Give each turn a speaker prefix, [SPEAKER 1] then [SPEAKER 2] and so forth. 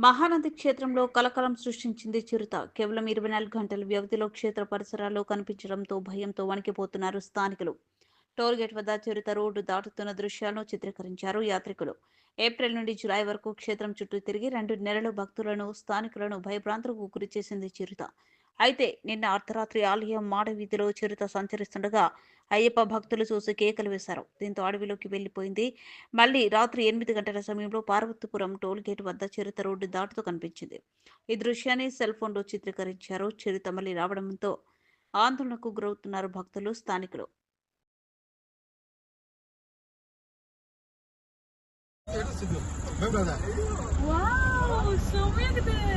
[SPEAKER 1] మహానంది క్షేత్రంలో కలకలం సృష్టించింది చిరుత. కేవలం ఇరవై నాలుగు గంటల వ్యవధిలో క్షేత్ర పరిసరాల్లో కనిపించడంతో భయంతో వణికిపోతున్నారు స్థానికులు. టోల్గేట్ వద్ద చిరుత రోడ్డు దాటుతున్న దృశ్యాలను చిత్రీకరించారు యాత్రికులు. ఏప్రిల్ నుండి జులై వరకు క్షేత్రం చుట్టూ తిరిగి రెండు నెలలు భక్తులను స్థానికులను భయభ్రాంతులకు గురి చేసింది చిరుత. అయితే నిన్న అర్ధరాత్రి ఆలయం మాడవీధిలో చిరుత సంచరిస్తుండగా అయ్యప్ప భక్తులు చూసి కేకలు వేశారు. దీంతో అడవిలోకి వెళ్ళిపోయింది మళ్ళీ రాత్రి ఎనిమిది గంటల సమయంలో పార్వతీపురం టోల్ గేట్ వద్ద చిరుత రోడ్డు దాటుతూ కనిపించింది. ఈ దృశ్యాన్ని సెల్ ఫోన్లో చిత్రీకరించారు. చిరుత మళ్ళీ రావడంతో ఆందోళనకు గురవుతున్నారు భక్తులు స్థానికులు.
[SPEAKER 2] Wow,
[SPEAKER 3] so
[SPEAKER 4] big there.